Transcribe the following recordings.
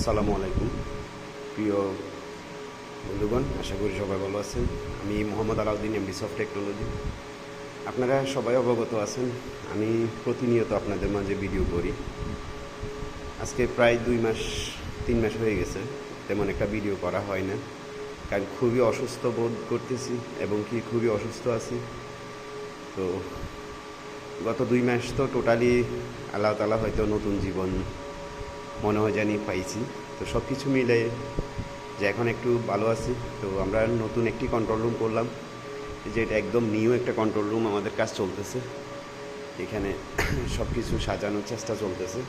আসসালামু আলাইকুম। প্রিয় বন্ধুগণ, আশা করি সবাই ভালো আছেন। আমি Mohammad Alauddin MD soft technology আপনারা সবাই অবগত আছেন, আমি প্রতিনিয়ত আপনাদের মাঝে ভিডিও করি। আজকে প্রায় দুই মাস, তিন মাস হয়ে গেছে, তেমন একটা ভিডিও করা হয় না। কারণ খুবই অসুস্থ বোধ করতেছি এবং কি খুবই অসুস্থ আছি। তো গত দুই মাস তো টোটালি আল্লাহ তালা হয়তো নতুন জীবন মনে হয় জানি পাইছি। তো সব কিছু মিলে যে এখন একটু ভালো আছি, তো আমরা নতুন একটি কন্ট্রোল রুম করলাম। যে এটা একদম নিউ একটা কন্ট্রোল রুম আমাদের কাজ চলতেছে। এখানে সব কিছু সাজানোর চেষ্টা চলতেছে।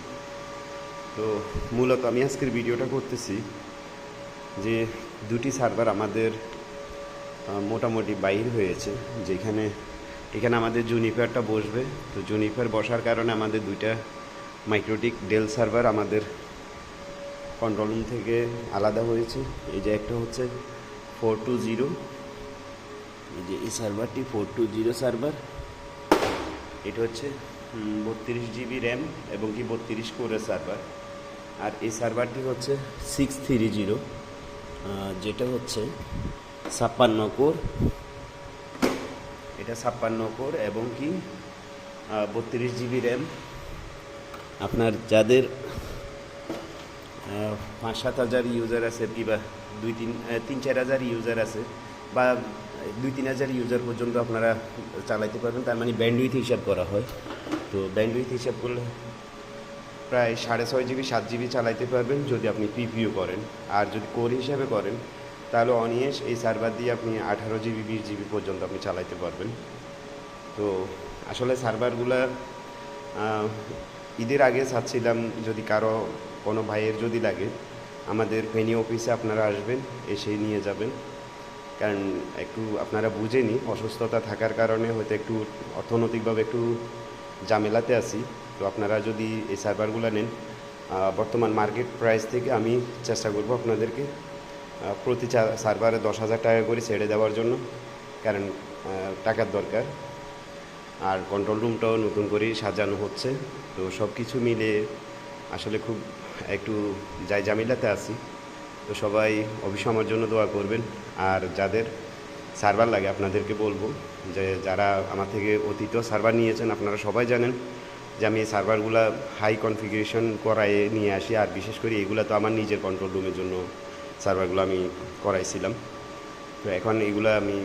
তো মূলত আমি আজকের ভিডিওটা করতেছি যে দুটি সার্ভার আমাদের মোটামুটি বাইর হয়েছে। যেখানে, এখানে আমাদের জুনিফারটা বসবে। তো জুনিফার বসার কারণে আমাদের দুইটা মাইক্রোটিক ডেল সার্ভার আমাদের কন্ট্রোল রুম থেকে আলাদা হয়েছে। এই যে একটা হচ্ছে ফোর টু জিরো এই যে এই সার্ভারটি ফোর টু জিরো সার্ভার এটা হচ্ছে বত্রিশ জিবি র্যাম এবং কি বত্রিশ কোরের সার্ভার আর এই সার্ভারটি হচ্ছে সিক্স থ্রি জিরো যেটা হচ্ছে ছাপ্পান্ন কোর এটা ছাপ্পান্ন কোর এবং কি বত্রিশ জিবি র্যাম আপনার যাদের পাঁচ সাত হাজার ইউজার আছে কিংবা দুই তিন তিন চার হাজার ইউজার আছে বা দুই তিন হাজার ইউজার পর্যন্ত আপনারা চালাইতে পারবেন। তার মানে ব্যান্ডউইথ হিসাব করা হয়। তো ব্যান্ডউইথ হিসাব করলে প্রায় সাড়ে ছয় জিবি সাত জিবি চালাইতে পারবেন যদি আপনি পিপিও করেন। আর যদি কোর হিসাবে করেন, তাহলে অনিয়েস এই সার্ভার দিয়ে আপনি আঠারো জিবি বিশ জিবি পর্যন্ত আপনি চালাইতে পারবেন। তো আসলে সার্ভারগুলা ঈদের আগে চাচ্ছিলাম যদি কারও কোনো ভাইয়ের যদি লাগে, আমাদের ফেনি অফিসে আপনারা আসবেন এসে নিয়ে যাবেন। কারণ একটু আপনারা বুঝেনি, অসুস্থতা থাকার কারণে হয়তো একটু অর্থনৈতিকভাবে একটু ঝামেলাতে আছি। তো আপনারা যদি এই সার্ভারগুলো নেন বর্তমান মার্কেট প্রাইস থেকে আমি চেষ্টা করব আপনাদেরকে প্রতি সার্ভারে দশ হাজার টাকা করে ছেড়ে দেওয়ার জন্য। কারণ টাকার দরকার। আর কন্ট্রোল রুমটাও নতুন করে সাজানো হচ্ছে। তো সব কিছু মিলে আসলে খুব একটু যাই জামিলাতে আছি। তো সবাই অবশ্যই আমার জন্য দোয়া করবেন। আর যাদের সার্ভার লাগে, আপনাদেরকে বলব যে যারা আমার থেকে অতীত সার্ভার নিয়েছেন, আপনারা সবাই জানেন যে আমি এই সার্ভারগুলো হাই কনফিগারেশন করায় নিয়ে আসি। আর বিশেষ করে এগুলো তো আমার নিজের কন্ট্রোল রুমের জন্য সার্ভারগুলো আমি করাইছিলাম। তো এখন এগুলো আমি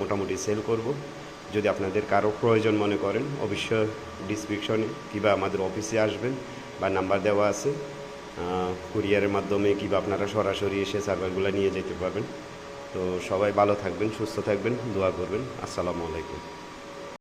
মোটামুটি সেল করব। যদি আপনাদের কারও প্রয়োজন মনে করেন, অবশ্যই ডিসক্রিপশনে কিংবা আমাদের অফিসে আসবেন বা নাম্বার দেওয়া আছে। কুরিয়ারের মাধ্যমে কিংবা আপনারা সরাসরি এসে সার্ভারগুলো নিয়ে যেতে পারবেন। তো সবাই ভালো থাকবেন, সুস্থ থাকবেন, দোয়া করবেন। আসসালামু আলাইকুম।